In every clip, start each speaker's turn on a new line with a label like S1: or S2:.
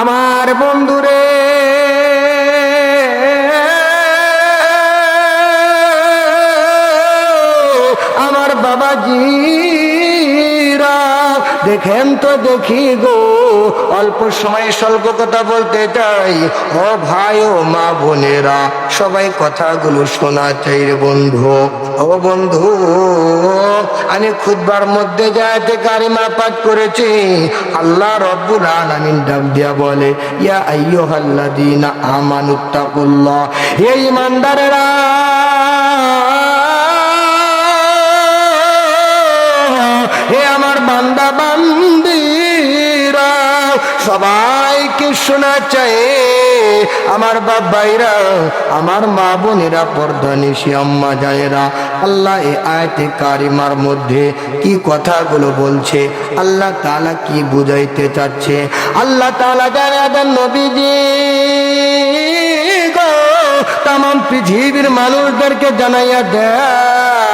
S1: আমার বন্ধুরে। আমার বাবাজিরা দেখেন তো দেখি গো। অল্প সময় স্বল্প কথা বলতে চাই। ও ভাই ও মা বোনেরা, সবাই কথাগুলো শোনা চাই রে বন্ধু। ও বন্ধু, আমি খুদবার মধ্যে যাইতে কারিমা পাঠ করেছি। আল্লাহ রব্বুল আলামিন ডাক দিয়া বলে, ইয়া আইয়ুহাল্লাযীনা আমানুত্তাকুল্লাহ হে ইমানদারেরা হে আমার বান্দা বান্দিরা সবাইকে শোনা চাই। আমার বাবাইরা আমার মা বোনেরা পর্দানিশি আম্মা জায়েরা, আল্লাহ এ আয়তে কারিমার মধ্যে কি কথাগুলো বলছে, আল্লাহ তাআলা কি বুঝাইতে চাচ্ছে? আল্লাহ তাআলা জানে দেন নবীজি তাম পৃথিবীর মানুষদেরকে জানাইয়া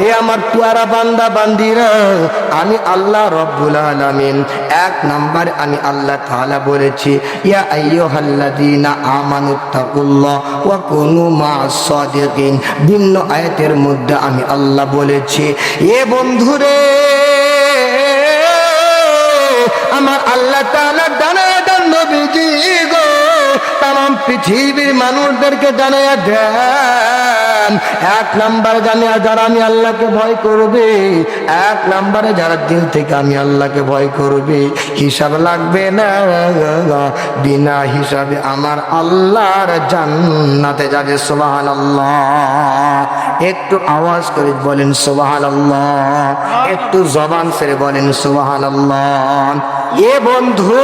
S1: হে আমার তুয়ারা বান্দা, বান্দিরা, আমি আল্লাহ রব্বুল আলামিন। এক নাম্বার আমি আল্লাহ তাআলা বলেছি, ইয়া আইয়ুহাল্লাযীনা আমানুত্তাকুল্লাহ ওয়া কুনু মা'আস সাদিকিন। ভিন্ন আয়াতের মধ্যে আমি আল্লাহ বলেছি, এ বন্ধুরে, আমার আল্লাহ তাআলা দেন পৃথিবীর মানুষদেরকে জানাইয়া দেন। এক নাম্বার জানিয়া যারা আমি আল্লাহকে ভয় করবে, এক নাম্বারে যারা দিল থেকে আমি আল্লাহকে ভয় করবে, হিসাব লাগবে না। বিনা হিসাবে আমার আল্লাহর জান্নাতে যাবে আল্লাহ একটু আওয়াজ করে বলেন আল্লাহ একটু জবান সেরে বলেন আল্লাহ এ বন্ধু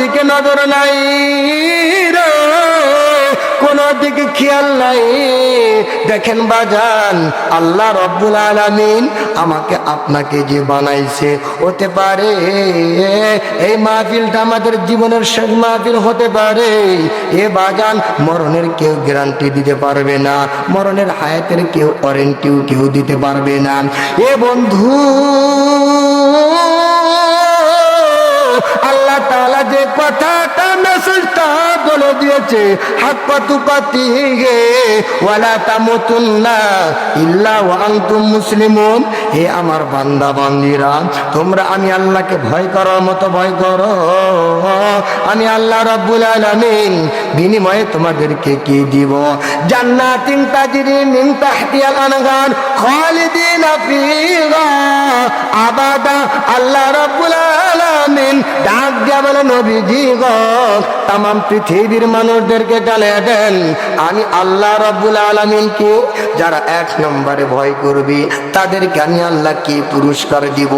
S1: দিকে নজর নাই কোন দিকে খেয়াল নাই। দেখেন বাজান, আল্লাহ রব্বুল আলামিন আমাকে আপনাকে যে বানাইছে হতে পারে, এই মাহফিলটা আমাদের জীবনের শেষ মাহফিল হতে পারে। এ বাজান, মরণের কেউ গ্যারান্টি দিতে পারবে না, মরণের হায়াতের কেউ ওয়ারেন্টিও কেউ দিতে পারবে না। এ বন্ধু তাআলা যে কথাটা মেসেজটা বলে দিয়েছে, হাত পাতু পাতি গে ওয়ালা তামুতুন্না ইল্লা ওয়া আনতুম মুসলিমুন। হে আমার বান্দা, বান্দিরা, তোমরা আমি আল্লাহকে ভয় করার মতো ভয় করো। আমি আল্লাহ রাব্বুল আলামিন বিনিময়ে তোমাদেরকে কি দিব? জান্নাতিন তাজরি মিন তাহতিহাল আনহার খালিদিনা ফিহা আবাদা। আল্লাহ রাব্বুল আলামিন ডাক দিয়া বলে, নবীজি গো তাম পৃথিবীর মানুষদেরকে জানিয়ে দেন। আমি আল্লাহ রব্বুল আলমিনকে যারা এক নম্বরে ভয় করবে, তাদেরকে আমি আল্লাহ কি পুরস্কার দিব?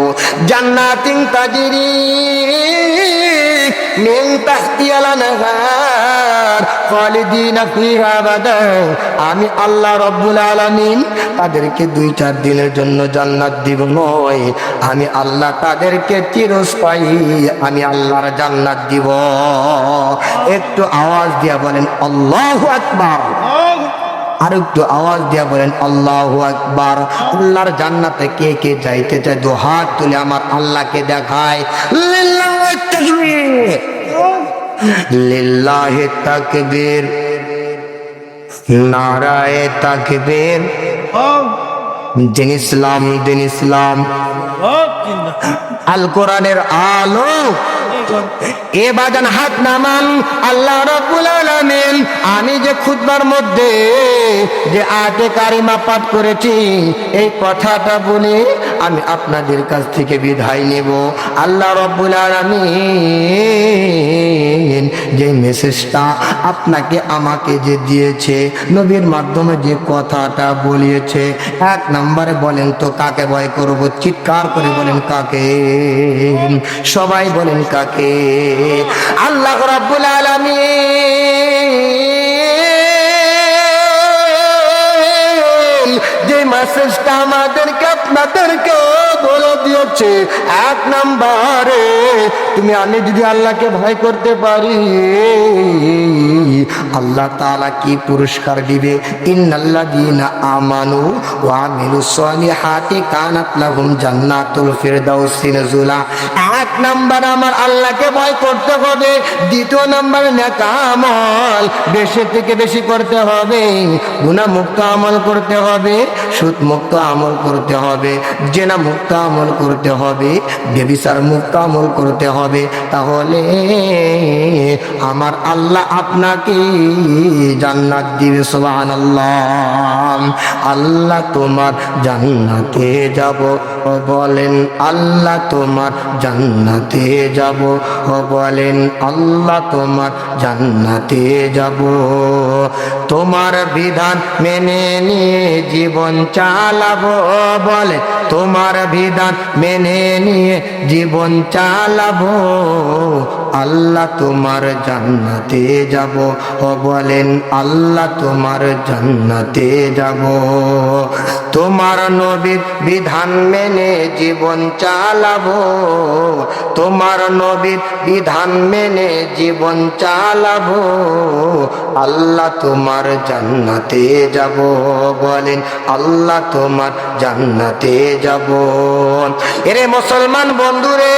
S1: জান্নাতিন তাজিরি মিন তাহতিহাল আনহার খালিদিনা ফিহা আবাদা আমি আল্লাহ রব্বুল আলামিন তাদেরকে দুই চার দিনের জন্য জান্নাত দিব নয়। আমি আল্লাহ তাদেরকে চিরস্থায়ী, আমি আল্লাহর জান্নাত দিব। একটু আওয়াজ দিয়া বলেন, আল্লাহু আকবার। আর একটু আওয়াজ দিয়া বলেন, আল্লাহু আকবার। আল্লাহর জান্নাতে কে কে যাইতে চায়, দু হাত তুলে আমার আল্লাহকে দেখায়। লিল্লাহি নারায়ে দিন ইসলাম দিন ইসলাম। আল কোরআনের আলো। এ বাজান হাত নামান। আল্লাহ রাব্বুল আলামিন। আমি যে খুতবার মধ্যে যে আটে কারিমা পাঠ করেছি, এই কথাটা বলে আমি আপনাদের কাছ থেকে বিদায় নেব। আল্লাহ রাব্বুল আলামিন যে মেসেজটা আপনাকে আমাকে যে দিয়েছে, নবীর মাধ্যমে যে কথাটা বলিয়েছে এক নম্বরে বলেন তো কাকে ভয় করব? চিৎকার করে বলেন কাকে? সবাই বলেন কাকে? আল্লাহ রাব্বুল আলামিন যে মেসেজটা আমাদেরকে আপনাদেরকে বলে দিয়েছে, এক নাম্বারে, তুমি আমি যদি আল্লাহকে ভয় করতে পারি, আল্লাহ তাআলা কি পুরস্কার দিবে? ইন্নাল্লাযীনা আমানু লাহুম জান্নাতুল এক নাম্বার আমার আল্লাহকে ভয় করতে হবে, দ্বিতীয় নাম্বার নেক আমল বেশি থেকে বেশি করতে হবে গুনাহ মুক্ত আমল করতে হবে। সুদ মুক্ত আমল করতে হবে জেনা মুক্ত আমল করতে হবে, বেবিচার মুক্ত আমল করতে হবে। তাহলে আমার আল্লাহ আপনাকে জান্নাত দিবে সোহান আল্লাহ আল্লাহ তোমার জান্নাতে যাব, বলেন আল্লাহ তোমার জান্নাতে যাব, বলেন আল্লাহ তোমার জান্নাতে যাব। তোমার বিধান মেনে নিয়ে জীবন চালাবো বলে। তোমার বিধান মেনে নিয়ে জীবন চালাবো। আল্লাহ তোমার জান্নাতে যাব। ও বলেন, আল্লাহ তোমার জান্নাতে যাব। তোমার নবীর বিধান মেনে জীবন চালাবো। তোমার নবীর বিধান মেনে জীবন চালাবো। আল্লাহ তোমার জান্নাতে যাব বলেন আল্লাহ তোমার জান্নাতে যাব। এরে মুসলমান বন্ধুরে